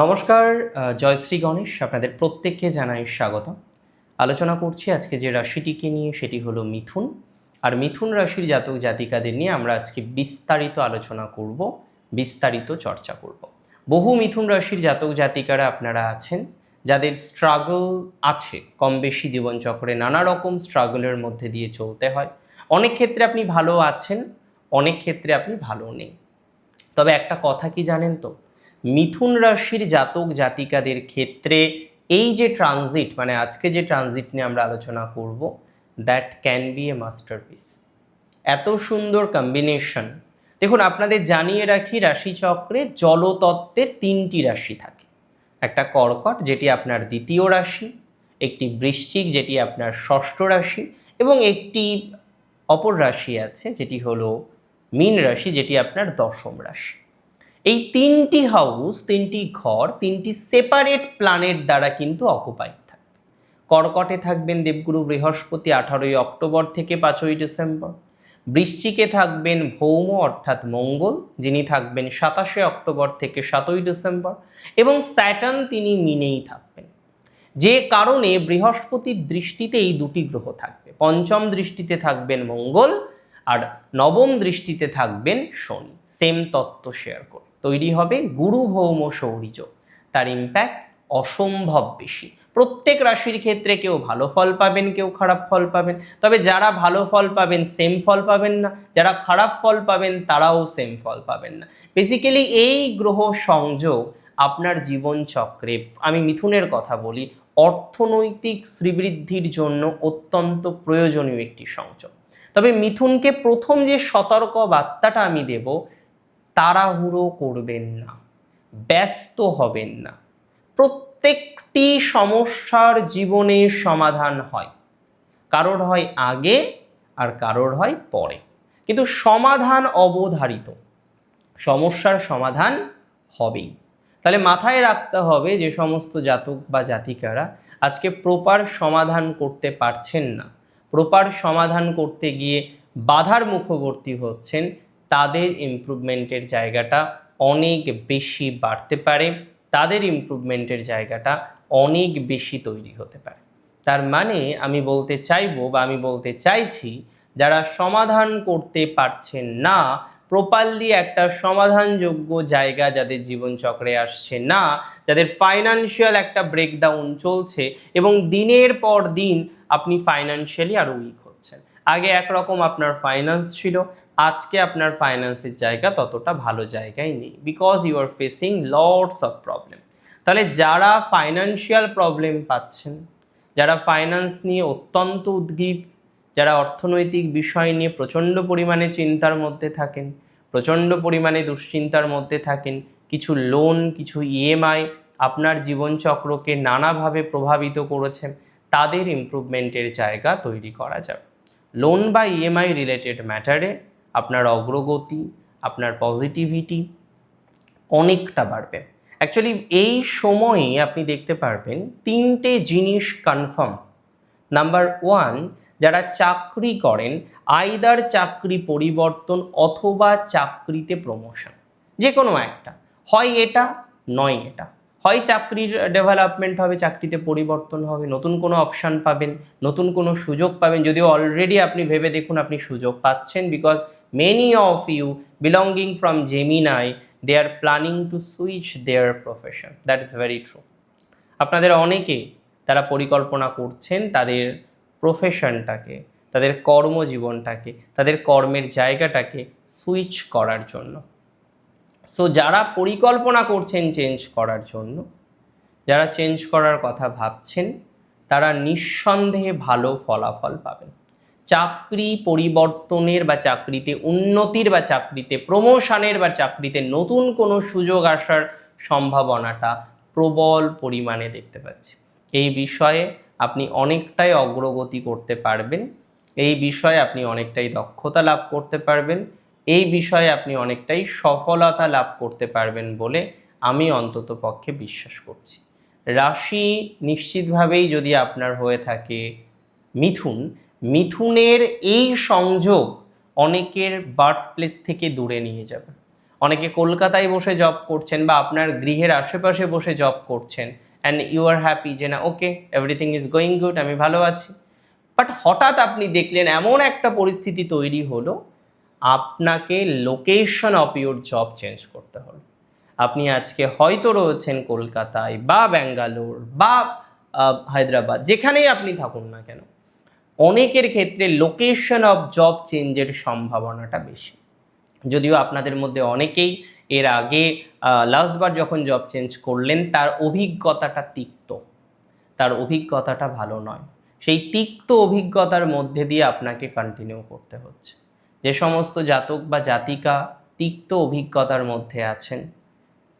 নমস্কার জয়শ্রী গণেশ, আপনাদের প্রত্যেককে জানাই স্বাগত আলোচনা করছি আজকে যে রাশিটিকে নিয়ে, সেটি হলো মিথুন। আর মিথুন রাশির জাতক জাতিকাদের নিয়ে আমরা আজকে বিস্তারিত আলোচনা করব, বিস্তারিত চর্চা করব। বহু মিথুন রাশির জাতক জাতিকারা আপনারা আছেন, যাদের স্ট্রাগল আছে। কম বেশি জীবনচক্রে নানা রকম স্ট্রাগলের মধ্যে দিয়ে চলতে হয়। অনেক ক্ষেত্রে আপনি ভালো আছেন, অনেক ক্ষেত্রে আপনি ভালো নেই। তবে একটা কথা কি জানেন তো? মিথুন রাশির জাতক জাতিকাদের ক্ষেত্রে এই যে ট্রানজিট মানে আজকে যে ট্রানজিট নিয়ে আমরা আলোচনা করব that can be a masterpiece এত সুন্দর কম্বিনেশন দেখুন, আপনাদের জানিয়ে রাখি, রাশিচক্রে জলতত্ত্বের তিনটি রাশি থাকে। একটা কর্কট, যেটি আপনার দ্বিতীয় রাশি, একটি বৃশ্চিক, যেটি আপনার ষষ্ঠ রাশি, এবং একটি অপর রাশি আছে, যেটি হলো মীন রাশি, যেটি আপনার দশম রাশি। এই তিনটি হাউস তিনটি ঘর, তিনটি সেপারেট প্ল্যানেট দ্বারা কিন্তু অকুপাইড থাকবে। কর্কটে থাকবেন দেবগুরু বৃহস্পতি আঠারোই অক্টোবর থেকে পাঁচই ডিসেম্বর। বৃশ্চিকে থাকবেন ভৌম অর্থাৎ মঙ্গল, যিনি থাকবেন সাতাশে অক্টোবর থেকে সাতই ডিসেম্বর এবং স্যাটার্ন তিনি মিনেই থাকবেন। যে কারণে বৃহস্পতির দৃষ্টিতে এই দুটি গ্রহ থাকবে। পঞ্চম দৃষ্টিতে থাকবেন মঙ্গল আর নবম দৃষ্টিতে থাকবেন শনি। সেম তত্ত্ব শেয়ার করে। তৈরি হবে গুরু ভৌম সৌরিজ। তার ইম্প্যাক্ট অসম্ভব বেশি। প্রত্যেক রাশির ক্ষেত্রে কেউ ভালো ফল পাবেন, কেউ খারাপ ফল পাবেন। তবে যারা ভালো ফল পাবেন সেম ফল পাবেন না। যারা খারাপ ফল পাবেন, তারাও সেম ফল পাবেন না। বেসিক্যালি এই গ্রহ সংযোগ আপনার জীবন চক্রে, আমি মিথুনের কথা বলি, অর্থনৈতিক শ্রীবৃদ্ধির জন্য অত্যন্ত প্রয়োজনীয় একটি সংযোগ। তবে মিথুনকে প্রথম যে সতর্ক বার্তাটা আমি দেব তাড়াহুড়ো করবেন না, ব্যস্ত হবেন না। প্রত্যেকটি সমস্যার জীবনে সমাধান হয়, কারোর হয় আগে আর কারোর হয় পরে। কিন্তু সমাধান অবধারিত, সমস্যার সমাধান হবেই। তাহলে মাথায় রাখতে হবে যে সমস্ত জাতক বা জাতিকারা আজকে প্রপার সমাধান করতে পারছেন না, প্রপার সমাধান করতে গিয়ে বাধার মুখবর্তী হচ্ছেন তাদের ইমপ্রুভমেন্টের জায়গাটা অনেক বেশি বাড়তে পারে, তাদের ইমপ্রুভমেন্টের জায়গাটা অনেক বেশি তৈরি হতে পারে। তার মানে আমি বলতে চাইব বা আমি বলতে চাইছি, যারা সমাধান করতে পারছেন না প্রপারলি একটা সমাধানযোগ্য জায়গা যাদের জীবনচক্রে আসছে না, যাদের ফাইনান্সিয়াল একটা ব্রেকডাউন চলছে এবং দিনের পর দিন আপনি ফাইনান্সিয়ালি আরও উইক হচ্ছেন। আগে একরকম আপনার ফাইন্যান্স ছিল আজকে আপনার ফাইন্যান্সের জায়গা ততটা ভালো জায়গায় নেই because you are facing lots of problem তাহলে যারা ফাইনান্সিয়াল প্রবলেম পাচ্ছেন, যারা ফাইন্যান্স নিয়ে অত্যন্ত উদ্গ্রীব, যারা অর্থনৈতিক বিষয় নিয়ে প্রচণ্ড পরিমাণে চিন্তার মধ্যে থাকেন, প্রচণ্ড পরিমাণে দুশ্চিন্তার মধ্যে থাকেন, কিছু লোন কিছু ইএমআই আপনার জীবনচক্রকে নানাভাবে প্রভাবিত করেছে, তাদের ইমপ্রুভমেন্টের জায়গা তৈরি করা যাবে। লোন বা ইএমআই রিলেটেড ম্যাটারে আপনার অগ্রগতি, আপনার পজিটিভিটি অনেকটা বাড়বে। অ্যাকচুয়ালি এই সময়ে আপনি দেখতে পারবেন তিনটে জিনিস কনফার্ম নাম্বার ওয়ান যারা চাকরি করেন আইদার চাকরি পরিবর্তন অথবা চাকরিতে প্রমোশন যে কোনো একটা। হয় এটা, নয় এটা। হয় চাকরির ডেভেলপমেন্ট হবে, চাকরিতে পরিবর্তন হবে, নতুন কোনো অপশান পাবেন, নতুন কোনো সুযোগ পাবেন। যদিও অলরেডি আপনি ভেবে দেখুন, আপনি সুযোগ পাচ্ছেন because many of you belonging from Gemini they are planning to switch their profession that is very true আপনাদের অনেকে তারা পরিকল্পনা করছেন তাদের প্রফেশনটাকে তাদের কর্মজীবনটাকে, তাদের কর্মের জায়গাটাকে সুইচ করার জন্য। সো যারা পরিকল্পনা করছেন চেঞ্জ করার জন্য, যারা চেঞ্জ করার কথা ভাবছেন, তারা নিঃসন্দেহে ভালো ফলাফল পাবেন। চাকরি পরিবর্তনের বা চাকরিতে উন্নতির বা চাকরিতে প্রমোশনের বা চাকরিতে নতুন কোনো সুযোগ আসার সম্ভাবনাটা প্রবল পরিমাণে দেখতে পাচ্ছি। এই বিষয়ে আপনি অনেকটাই অগ্রগতি করতে পারবেন। এই বিষয়ে আপনি অনেকটাই দক্ষতা লাভ করতে পারবেন। এই বিষয়ে আপনি অনেকটাই সফলতা লাভ করতে পারবেন বলে আমি অন্তত পক্ষে বিশ্বাস করছি। রাশি নিশ্চিতভাবেই যদি আপনার হয়ে থাকে মিথুন মিথুনের এই সংযোগ অনেকের বার্থ প্লেস থেকে দূরে নিয়ে যাবে। অনেকে কলকাতায় বসে জব করছেন বা আপনার গৃহের আশেপাশে বসে জব করছেন অ্যান্ড ইউ আর হ্যাপি যে না okay everything is going good আমি ভালো আছি। বাট হঠাৎ আপনি দেখলেন এমন একটা পরিস্থিতি তৈরি হলো, আপনাকে location of your job change করতে হলো। আপনি আজকে হয়তো রয়েছেন কলকাতায় বা ব্যাঙ্গালোর বা হায়দ্রাবাদ, যেখানেই আপনি থাকুন না কেন। অনেকের ক্ষেত্রে লোকেশন অফ জব চেঞ্জের সম্ভাবনাটা বেশি। যদিও আপনাদের মধ্যে অনেকেই এর আগে লাস্টবার যখন জব চেঞ্জ করলেন, তার অভিজ্ঞতাটা তিক্ত। তার অভিজ্ঞতাটা ভালো নয়। সেই তিক্ত অভিজ্ঞতার মধ্যে দিয়ে আপনাকে কন্টিনিউ করতে হচ্ছে। যে সমস্ত জাতক বা জাতিকা তিক্ত অভিজ্ঞতার মধ্যে আছেন,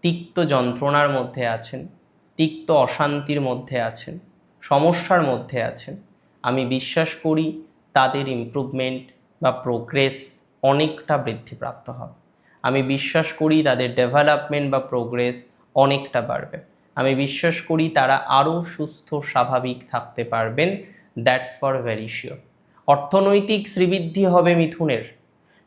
তিক্ত যন্ত্রণার মধ্যে আছেন, তিক্ত অশান্তির মধ্যে আছেন, সমস্যার মধ্যে আছেন আমি বিশ্বাস করি তাদের ইমপ্রুভমেন্ট বা প্রোগ্রেস অনেকটা বৃদ্ধিপ্রাপ্ত হবে। আমি বিশ্বাস করি তাদের ডেভেলপমেন্ট বা প্রোগ্রেস অনেকটা বাড়বে। আমি বিশ্বাস করি তারা আরও সুস্থ, স্বাভাবিক থাকতে পারবেন। দ্যাটস ফর ভেরি শিওর অর্থনৈতিক শ্রীবৃদ্ধি হবে মিথুনের।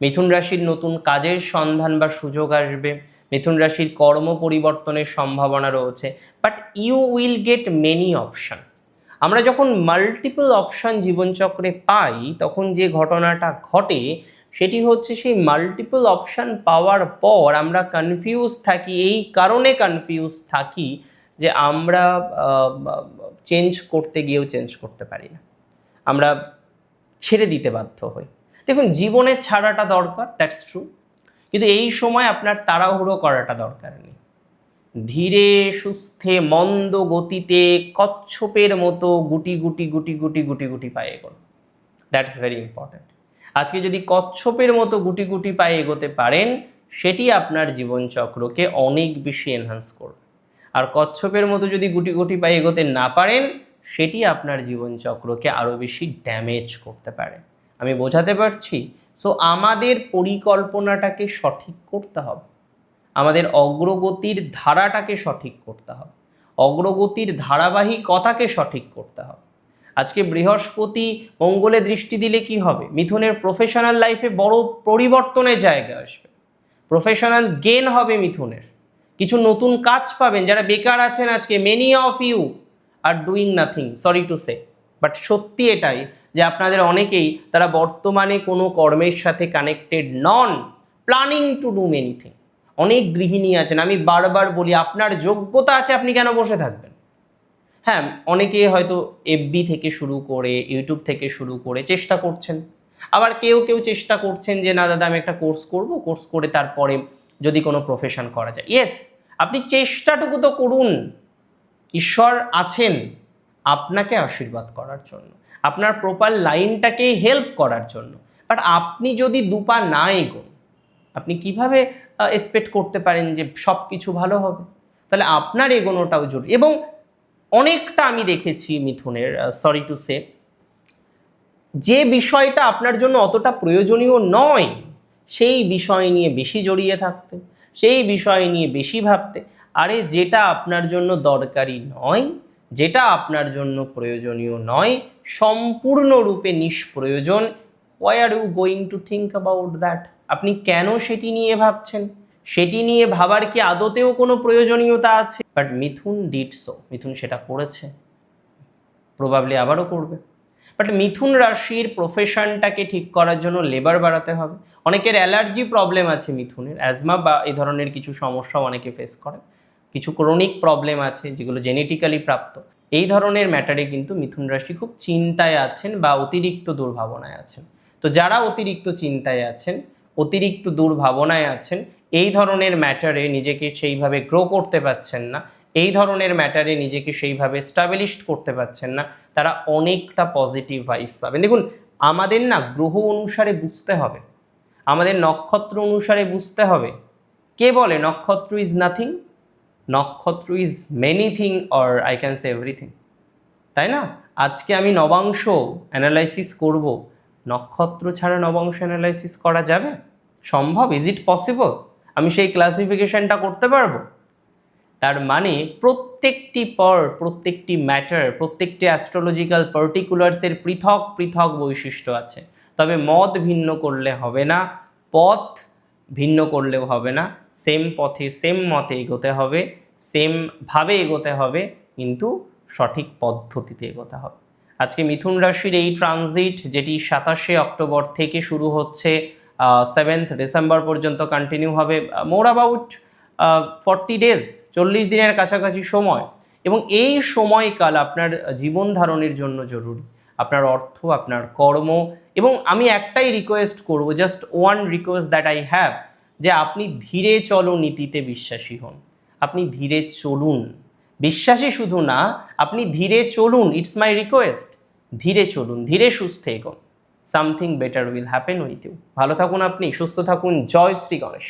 মিথুন রাশির নতুন কাজের সন্ধান বা সুযোগ আসবে। মিথুন রাশির কর্ম পরিবর্তনের সম্ভাবনা রয়েছে। But you will get many option আমরা যখন মাল্টিপল অপশান জীবনচক্রে পাই, তখন যে ঘটনাটা ঘটে, সেটি হচ্ছে সেই মাল্টিপল অপশান পাওয়ার পর আমরা কনফিউজ থাকি, এই কারণে কনফিউজ থাকি যে আমরা চেঞ্জ করতে গিয়েও চেঞ্জ করতে পারি না। আমরা ছেড়ে দিতে বাধ্য হই। দেখুন, জীবনে ছাড়াটা দরকার দ্যাটস ট্রু কিন্তু এই সময় আপনার তাড়াহুড়ো করাটা দরকার নেই। ধীরে সুস্থে মন্দ গতিতে কচ্ছপের মতো গুটি গুটি গুটি গুটি গুটি গুটি পায়ে এগোনো। দ্যাটস ভেরি ইম্পর্ট্যান্ট আজকে যদি কচ্ছপের মতো গুটি গুটি পায়ে এগোতে পারেন, সেটি আপনার জীবনচক্রকে অনেক বেশি এনহান্স করবে। আর কচ্ছপের মতো যদি গুটি গুটি পায়ে এগোতে না পারেন, সেটি আপনার জীবনচক্রকে আরও বেশি ড্যামেজ করতে পারে। আমি বোঝাতে পারছি? সো আমাদের পরিকল্পনাটাকে সঠিক করতে হবে। আমাদের অগ্রগতির ধারাটাকে সঠিক করতে হবে। অগ্রগতির ধারাবাহিকতাকে সঠিক করতে হবে। আজকে বৃহস্পতি মঙ্গলে দৃষ্টি দিলে কি হবে? মিথুনের প্রফেশনাল লাইফে বড় পরিবর্তনের জায়গা আসবে। প্রফেশনাল গেন হবে মিথুনের। কিছু নতুন কাজ পাবেন। যারা বেকার আছেন আজকে many of you are doing nothing sorry to say but সত্যি এটাই যে আপনাদের অনেকেই তারা বর্তমানে কোনো কর্মের সাথে connected non planning to do many thing অনেক গৃহিণী আছেন, আমি বারবার বলি, আপনার যোগ্যতা আছে, আপনি কেন বসে থাকবেন? হ্যাঁ অনেকে হয়তো এফবি থেকে শুরু করে ইউটিউব থেকে শুরু করে চেষ্টা করছেন। আবার কেউ কেউ চেষ্টা করছেন যে, না দাদা, আমি একটা কোর্স করব। কোর্স করে তারপরে যদি কোনো প্রফেশন করা যায়। ইয়েস আপনি চেষ্টাটুকু তো করুন। ঈশ্বর আছেন আপনাকে আশীর্বাদ করার জন্য, আপনার প্রপার লাইনটাকে হেল্প করার জন্য। বাট আপনি যদি দুপা না এগোন, আপনি কীভাবে এক্সপেক্ট করতে পারেন যে সব কিছু ভালো হবে। তাহলে আপনার এগোনোটাও জরুরি। এবং অনেকটা আমি দেখেছি মিথুনের সরি টু সে যে বিষয়টা আপনার জন্য অতটা প্রয়োজনীয় নয়, সেই বিষয় নিয়ে বেশি জড়িয়ে থাকতে, সেই বিষয় নিয়ে বেশি ভাবতে, আরে যেটা আপনার জন্য দরকারি নয়, যেটা আপনার জন্য প্রয়োজনীয় নয়, সম্পূর্ণরূপে নিষ্প্রয়োজন why are you going to think about that আপনি কেন সেটি নিয়ে ভাবছেন? সেটি নিয়ে ভাবার কি আদতেও কোনো প্রয়োজনীয়তা আছে? But Mithun did so Mithun সেটা করেছে। প্রবাবলি আবারও করবে। বাট মিথুন রাশির প্রফেশনটাকে ঠিক করার জন্য লেবার বাড়াতে হবে। অনেকের অ্যালার্জি প্রবলেম আছে মিথুনের। অ্যাজমা বা এই ধরনের কিছু সমস্যা অনেকে ফেস করে কিছু ক্রনিক প্রবলেম আছে যেগুলো জেনেটিক্যালি প্রাপ্ত। এই ধরনের ম্যাটারে কিন্তু মিথুন রাশি খুব চিন্তায় আছেন বা অতিরিক্ত দুর্ভাবনায় আছেন। তো যারা অতিরিক্ত চিন্তায় আছেন অতিরিক্ত দুর্ভাবনায় আছেন। এই ধরনের ম্যাটারে নিজেকে সেইভাবে গ্রো করতে পারছেন না। এই ধরনের ম্যাটারে নিজেকে সেইভাবে স্টাবলিশড করতে পারছেন না। তারা অনেকটা পজিটিভ ভাইবস পাবেন। দেখুন, আমাদের না গ্রহ অনুসারে বুঝতে হবে। আমাদের নক্ষত্র অনুসারে বুঝতে হবে। কে বলে নক্ষত্র ইজ নাথিং? নক্ষত্র is many thing or I can say everything. তাই না? আজকে আমি নবাংশ অ্যানালাইসিস করব। নক্ষত্র ছাড়া নবাংশ অ্যানালাইসিস করা যাবে? সম্ভব? ইজ ইট পসিবল আমি সেই ক্লাসিফিকেশনটা করতে পারব? তার মানে প্রত্যেকটি পর, প্রত্যেকটি ম্যাটার প্রত্যেকটি অ্যাস্ট্রোলজিক্যাল পার্টিকুলার্সের পৃথক পৃথক বৈশিষ্ট্য আছে। তবে মত ভিন্ন করলে হবে না, পথ ভিন্ন করলেও হবে না। সেম পথে সেম মতে এগোতে হবে সেমভাবে এগোতে হবে, কিন্তু সঠিক পদ্ধতিতে এগোতে হবে। আজকে মিথুন রাশির এই ট্রানজিট যেটি সাতাশে অক্টোবর থেকে শুরু হচ্ছে সেভেন্থ ডিসেম্বর পর্যন্ত কন্টিনিউ হবে মোর অ্যাবাউট ফর্টি ডেজ চল্লিশ দিনের কাছাকাছি সময়। এবং এই সময়কাল আপনার জীবন ধারণের জন্য জরুরি। আপনার অর্থ, আপনার কর্ম, এবং আমি একটাই রিকোয়েস্ট করব just one request that I have যে আপনি ধীরে চলো নীতিতে বিশ্বাসী হন। আপনি ধীরে চলুন। বিশ্বাসী শুধু না, আপনি ধীরে চলুন ইটস মাই রিকোয়েস্ট ধীরে চলুন, ধীরে সুস্থ এগোন। Something better will happen with you ভালো থাকুন আপনি, সুস্থ থাকুন। জয় শ্রী গণেশ।